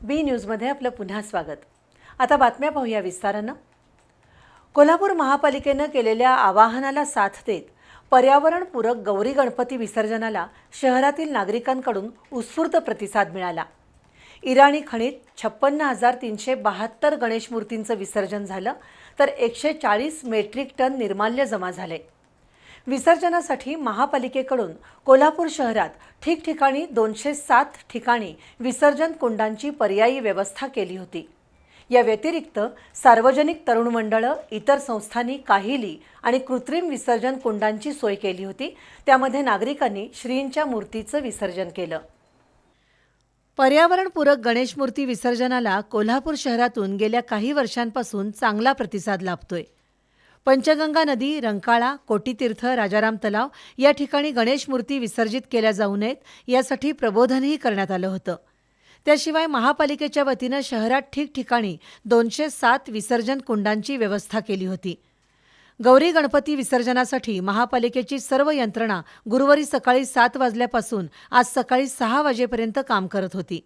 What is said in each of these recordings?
बी न्यूजमध्ये आपलं पुन्हा स्वागत. आता बातम्या पाहूया विस्तारानं. कोल्हापूर महापालिकेनं केलेल्या आवाहनाला साथ देत पर्यावरणपूरक गौरी गणपती विसर्जनाला शहरातील नागरिकांकडून उत्स्फूर्त प्रतिसाद मिळाला. इराणी खणीत छप्पन्न हजार तीनशे बहात्तर गणेश मूर्तींचं विसर्जन झालं तर एकशे चाळीस मेट्रिक टन निर्माल्य जमा झाले. विसर्जनासाठी महापालिकेकडून कोल्हापूर शहरात ठिकठिकाणी दोनशे सात ठिकाणी विसर्जन कुंडांची पर्यायी व्यवस्था केली होती. या व्यतिरिक्त सार्वजनिक तरुण मंडळं इतर संस्थांनी काहिली आणि कृत्रिम विसर्जन कुंडांची सोय केली होती. त्यामध्ये नागरिकांनी श्रींच्या मूर्तीचं विसर्जन केलं. पर्यावरणपूरक गणेश मूर्ती विसर्जनाला कोल्हापूर शहरातून गेल्या काही वर्षांपासून चांगला प्रतिसाद लाभतोय. पंचगंगा नदी रंकाळा कोटीतीर्थ राजाराम तलाव या ठिकाणी गणेश मूर्ती विसर्जित केल्या जाऊ नयेत यासाठी प्रबोधनही करण्यात आलं होतं. त्याशिवाय महापालिकेच्या वतीनं शहरात ठिकठिकाणी दोनशे सात विसर्जन कुंडांची व्यवस्था केली होती. गौरी गणपती विसर्जनासाठी महापालिकेची सर्व यंत्रणा गुरुवारी सकाळी सात वाजल्यापासून आज सकाळी सहा वाजेपर्यंत काम करत होती.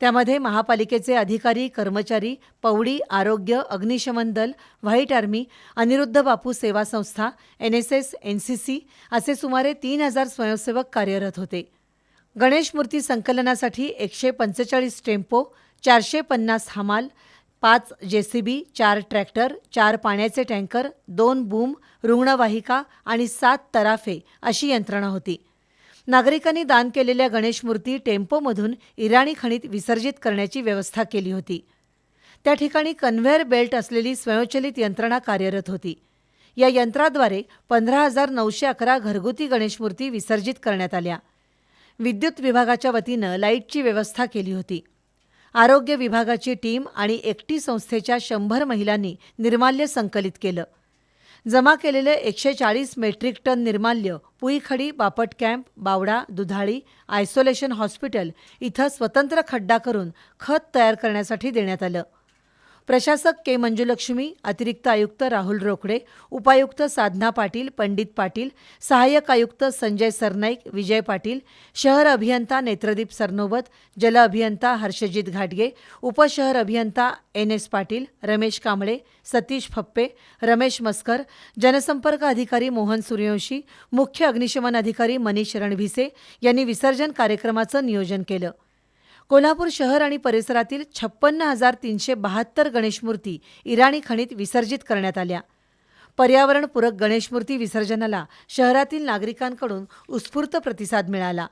त्यामध्ये महापालिकेचे अधिकारी कर्मचारी पौडी आरोग्य अग्निशमन दल व्हाईट आर्मी अनिरुद्ध बापू सेवा संस्था N S S N C C असे सुमारे तीन हजार स्वयंसेवक कार्यरत होते. गणेश मूर्ती संकलनासाठी एकशे पंचेचाळीस टेम्पो चारशे पन्नास हमाल पाच जे सी बी चार ट्रॅक्टर चार पाण्याचे टँकर दोन बूम रुग्णवाहिका आणि सात तराफे अशी यंत्रणा होती. नागरिकांनी दान केलेल्या गणेश मूर्ती टेम्पोमधून इराणी खणीत विसर्जित करण्याची व्यवस्था केली होती. त्या ठिकाणी कन्व्हेअर बेल्ट असलेली स्वयंचलित यंत्रणा कार्यरत होती. या यंत्राद्वारे पंधरा हजार नऊशे अकरा घरगुती गणेशमूर्ती विसर्जित करण्यात आल्या. विद्युत विभागाच्या वतीनं लाईटची व्यवस्था केली होती. आरोग्य विभागाची टीम आणि एकटी संस्थेच्या शंभर महिलांनी निर्माल्य संकलित केलं. जमा केलेले एकशे चाळीस मेट्रिक टन निर्माल्य Puikhadi Bapat camp Bawda Dudhali isolation hospital इथं स्वतंत्र खड्डा करून खत तयार करण्यासाठी देण्यात आलं. प्रशासक के मंजुलक्ष्मी अतिरिक्त आयुक्त राहुल रोकडे उपायुक्त साधना पाटील पंडित पाटील सहाय्यक आयुक्त संजय सरनाईक विजय पाटील शहर अभियंता नेत्रदीप सरनोबत जल अभियंता हर्षजित घाटगे उपशहर अभियंता एन एस पाटील रमेश कांबळे सतीश फप्पे रमेश मस्कर जनसंपर्क अधिकारी मोहन सूर्यवंशी मुख्य अग्निशमन अधिकारी मनीष रणभिसे यांनी विसर्जन कार्यक्रमाचं नियोजन केलं. कोल्हापूर शहर आणि परिसरातील छप्पन्न हजार तीनशे बहात्तर गणेशमूर्ती इराणी खणीत विसर्जित करण्यात आल्या. पर्यावरणपूरक गणेशमूर्ती विसर्जनाला शहरातील नागरिकांकडून उत्स्फूर्त प्रतिसाद मिळाला.